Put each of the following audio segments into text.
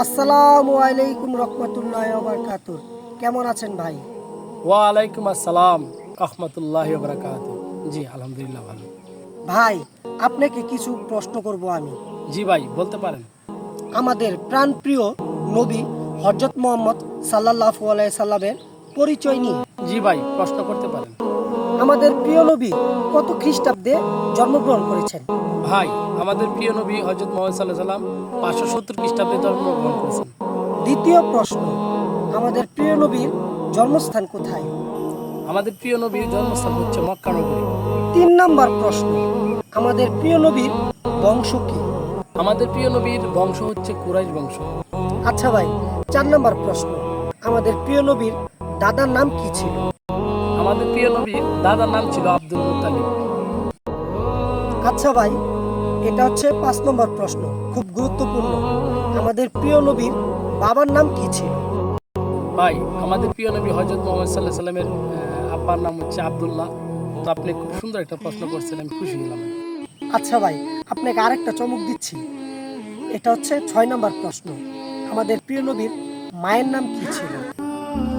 আসসালামু আলাইকুম রহমতুল্লাহ বারকাতুর কেমন আছেন ভাই? ওয়ালাইকুম আসসালাম রহমতুল্লাহ বরকাত জি আলহামদুলিল্লাহ ভালো। ভাই আপনাকে কিছু প্রশ্ন করব আমি। জি ভাই বলতে পারেন। আমাদের প্রাণপ্রিয় নবী হজরত মোহাম্মদ সাল্লাহ সাল্লামের পরিচয় নিয়ে। জি ভাই প্রশ্ন করতে পারেন। আমাদের প্রিয় নবী কত খ্রিস্টাব্দে জন্মগ্রহণ করেছেন? ভাই আমাদের প্রিয় নবী হজরত মোহাম্মদ সাল্লাহ সাল্লাম পাঁচশো সত্তর খ্রিস্টাব্দে জন্মগ্রহণ করেছেন। দ্বিতীয় প্রশ্ন আমাদের প্রিয় নবীর জন্মস্থান কোথায়? আমাদের প্রিয় নবীর জন্মস্থান হচ্ছে মক্কা নগরী। তিন নম্বর প্রশ্ন আমাদের প্রিয় নবীর বংশ কি? আমাদের প্রিয় নবীর বংশ হচ্ছে কুরাইশ বংশ। আচ্ছা ভাই চার নম্বর প্রশ্ন আমাদের প্রিয় নবীর দাদার নাম কি ছিল? আমাদের প্রিয় নবীর দাদার নাম ছিল আব্দুল মুতালিব আচ্ছা ভাই এটা হচ্ছে পাঁচ নম্বর প্রশ্ন খুব গুরুত্বপূর্ণ। আমাদের প্রিয় নবীর বাবার নাম কি ছিল? ভাই আমাদের প্রিয় নবী হজরত মোহাম্মদ সাল্লাহ সাল্লামের আব্বার নাম হচ্ছে আব্দুল্লাহ। তো আপনি খুব সুন্দর একটা প্রশ্ন করছেন আমি খুশি হলাম। আচ্ছা ভাই আপনাকে আরেকটা চমক দিচ্ছি। এটা হচ্ছে ছয় নম্বর প্রশ্ন। আমাদের প্রিয় নবীর মায়ের নাম কি ছিল?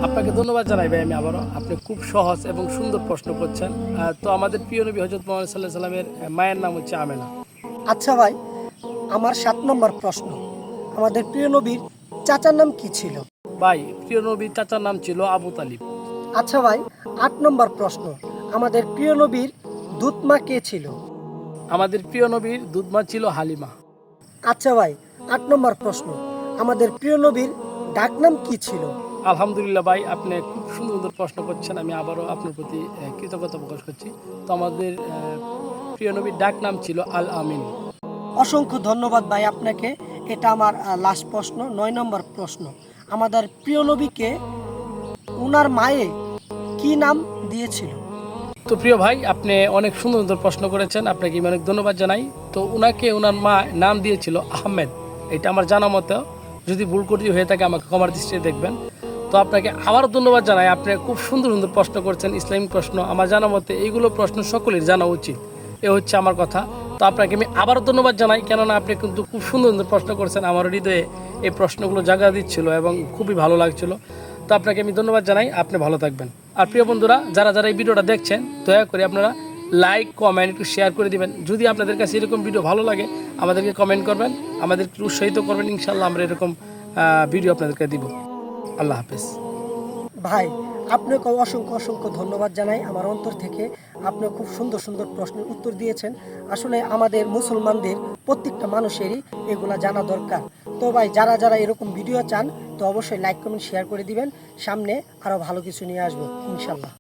আপনাকে ধন্যবাদ জানাই ভাই আমি আবারও। আপনি খুব সহজ এবং সুন্দর প্রশ্ন করছেন। তো আমাদের প্রিয় নবী হজরত মোহাম্মদ সাল্লাহ সাল্লামের মায়ের নাম হচ্ছে আমেনা। আচ্ছা ভাই আমার সাত নম্বর প্রশ্ন। আমাদের প্রিয় নবীর চাচার নাম কি ছিল? ভাই প্রিয় নবীর চাচার নাম ছিল আবু তালিব। আচ্ছা ভাই আট নম্বর প্রশ্ন। আমাদের প্রিয় নবীর দুধমা কে ছিল? আমাদের প্রিয় নবীর দুধমা ছিল হালিমা। আচ্ছা ভাই আট নম্বর প্রশ্ন। আমাদের প্রিয় নবীর ডাকনাম কি ছিল? আলহামদুলিল্লাহ ভাই আপনি খুব সুন্দর সুন্দর প্রশ্ন করছেন আমি আবারও আপনার প্রতি কৃতজ্ঞতা প্রকাশ করছি। তো আমাদের প্রিয় নবীর ডাক নাম ছিল আল আমিন। অসংখ্য ধন্যবাদ ভাই আপনাকে এটা আমার লাস্ট প্রশ্ন নয় নম্বর প্রশ্ন। আমাদের প্রিয় নবীকে উনার মায়ে কি নাম দিয়েছিল? তো প্রিয় ভাই আপনি অনেক সুন্দর সুন্দর প্রশ্ন করেছেন আপনাকে অনেক ধন্যবাদ জানাই। তো উনাকে ওনার মা নাম দিয়েছিল আহমেদ এটা আমার জানা মতো। যদি ভুল করে হয়ে থাকে আমাকে কমার দৃষ্টিতে দেখবেন। তো আপনাকে আবারও ধন্যবাদ জানাই। আপনি খুব সুন্দর সুন্দর প্রশ্ন করছেন, ইসলামিক প্রশ্ন। আমার জানা মতে এইগুলো প্রশ্ন সকলের জানা উচিত। এ হচ্ছে আমার কথা। তো আপনাকে আমি আবারও ধন্যবাদ জানাই, কেননা আপনি কিন্তু খুব সুন্দর সুন্দর প্রশ্ন করছেন। আমার হৃদয়ে এই প্রশ্নগুলো জায়গা দিচ্ছিল এবং খুবই ভালো লাগছিল। তো আপনাকে আমি ধন্যবাদ জানাই। আপনি ভালো থাকবেন। আর প্রিয় বন্ধুরা, যারা যারা এই ভিডিওটা দেখছেন, দয়া করে আপনারা লাইক, কমেন্ট, একটু শেয়ার করে দিবেন। যদি আপনাদের কাছে এরকম ভিডিও ভালো লাগে, আমাদেরকে কমেন্ট করবেন। আমাদেরকে উৎসাহিত করবেন। ইনশাল্লাহ আমরা এরকম ভিডিও আপনাদেরকে দিব। আল্লাহ হাফেজ। ভাই, আপনাকে অসংখ্য অসংখ্য ধন্যবাদ জানাই আমার অন্তর থেকে। আপনি খুব সুন্দর সুন্দর প্রশ্নের উত্তর দিয়েছেন। আসলে আমাদের মুসলমানদের প্রত্যেকটা মানুষেরই এগুলা জানা দরকার। তো ভাই, যারা যারা এরকম ভিডিও চান, তো অবশ্যই লাইক কমেন্ট শেয়ার করে দিবেন। সামনে আরও ভালো কিছু নিয়ে আসব ইনশাল্লাহ